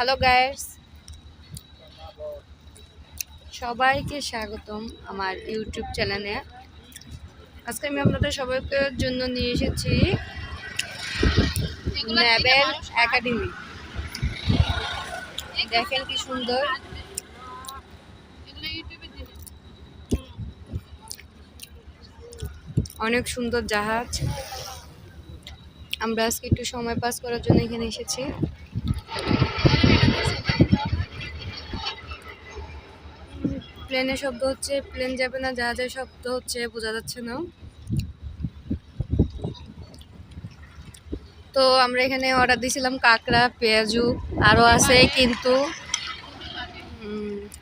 Hello guys সবাইকে স্বাগতম আমার ইউটিউব চ্যানেলে। আজকে আমি আপনাদের সবাইকে জন্য নিয়ে এসেছি ন্যাবেল একাডেমি দেখেন কি সুন্দর। অনেক সুন্দর জাহাজ। আমরা আজকে একটু সময় পাস করার জন্য এখানে এসেছি। প্লেনের শব্দ হচ্ছে, প্লেন যাবে না জাহাজের শব্দ হচ্ছে, বোঝা যাচ্ছে না। তো আমরা এখানে অর্ডার দিয়েছিলাম কাঁকড়া, পেঁয়াজু আরও আছে কিন্তু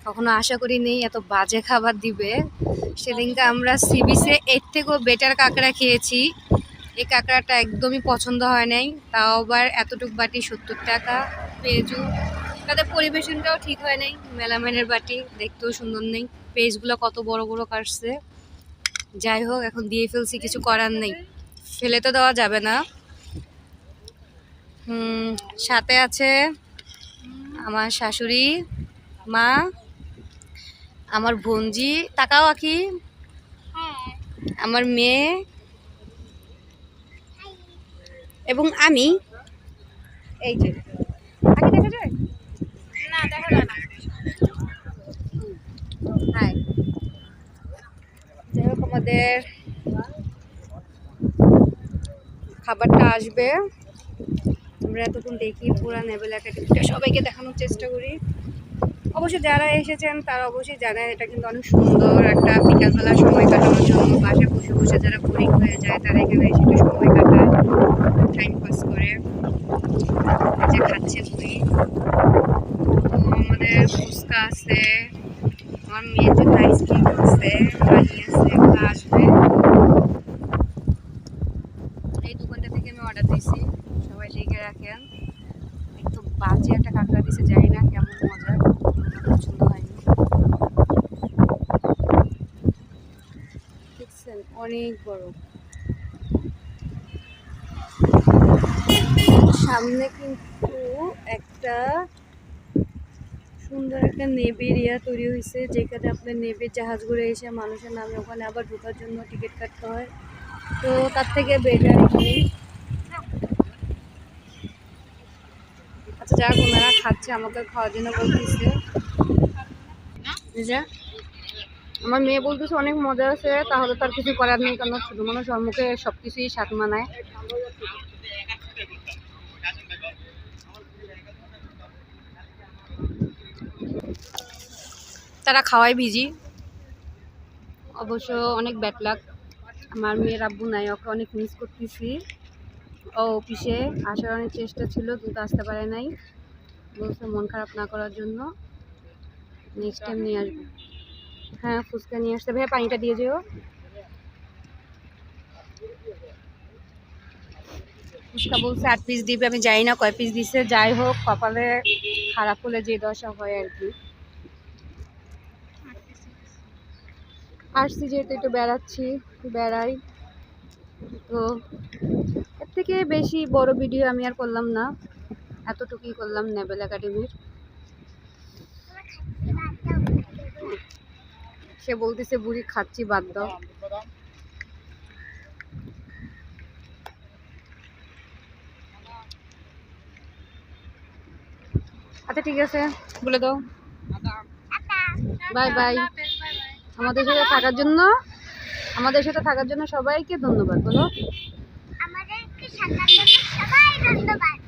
কখনো আশা করি নেই, এত বাজে খাবার দিবে। সেদিনকে আমরা সি বিচে এর থেকেও বেটার কাঁকড়া খেয়েছি। এই কাঁকড়াটা একদমই পছন্দ হয় নাই, তাও আবার এতটুক বাটি সত্তর টাকা, পেঁয়াজু তাদের পরিবেশনটাও ঠিক হয় নাই। মেলামেনের বাটি দেখতেও সুন্দর নেই। পেজগুলো কত বড় বড় কাটছে। যাই হোক, এখন দিয়ে ফেলছি, কিছু করার নেই। ফেলে তো দেওয়া যাবে না। হুম, সাথে আছে আমার শাশুড়ি, মা, আমার বোনজি। তাকাও আঁকি আমার মেয়ে। এবং আমি। এই যে আঁকি দেখা যায় না দেখা যায় না হাই যাই হোক আমাদের খাবারটা আসবে। আমরা এতক্ষণ দেখি পুরা নেবেল একাডেমিটা। সবাইকে দেখানোর চেষ্টা করি। অবশ্যই যারা এসেছেন, তারা অবশ্যই জানেন এটা কিন্তু অনেক সুন্দর একটা বিকালবেলা সময় কাটানোর জন্য। বাসায় বসে বসে যারা বোরিং হয়ে যায়, তারা এখানে এসে একটু সময় কাটায় টাইম পাস করে। যে খাচ্ছে বুড়ি তো আমাদের ফুচকা আছে, আমার মেয়ের জন্য আইসক্রিম আছে পানি আছে এগুলো আসবে এই দোকানটা থেকে আমি অর্ডার দিয়েছি সবাই লিখে রাখেন একটু বাজে একটা কাঁকড়া দিছে, জানি না কেমন মজা। পছন্দ হয়নি। দেখছেন, অনেক বড়। সামনে কিন্তু একটা সুন্দর একটা নেভির ইয়া তৈরি হয়েছে, যেখানে আপনার নেভির জাহাজগুলো এসে মানুষের নামে ওখানে আবার ঢোকার জন্য টিকিট কাটতে হয়। তো তার থেকে বেটার এখানে যারা ওনারা খাচ্ছে আমাকে খাওয়ার জন্য বলতেছে। যে, আমার মেয়ে বলতেছে অনেক মজা আছে তাহলে তার কিছু করার নেই কারণ ছোটো মানুষ ওর মুখে সব স্বাদ মানায়? তারা খাওয়াই বিজি অবশ্য অনেক ব্যাড লাক আমার মেয়ের আব্বু নাই ওকে অনেক মিস করতেছি। অফিসে আসার অনেক চেষ্টা ছিল, কিন্তু আসতে পারে নাই। বলছে মন খারাপ না করার জন্য। নেক্সট টাইম নিয়ে আসব। হ্যাঁ ফুচকা নিয়ে আসতে। ভাইয়া, পানিটা দিয়ে যেও। ফুচকা বলছে আট পিস দিবে, আমি জানি না কয় পিস দিছে। যাই হোক, কপালে খারাপ হলে যে দশা হয় আর কি। আসছি যেহেতু একটু বেড়াচ্ছি বেড়াই। তো থেকে বেশি বড় ভিডিও আমি আর করলাম না। এতটুকুই করলাম নেবেল একাডেমির সে বলতেছে, বুড়ি, খাচ্ছি, বাদ দাও। আচ্ছা ঠিক আছে, বলে দাও। Bye bye. আমাদের সাথে থাকার জন্য, আমাদের সাথে থাকার জন্য সবাইকে ধন্যবাদ, বলো। সবাই ধন্যবাদ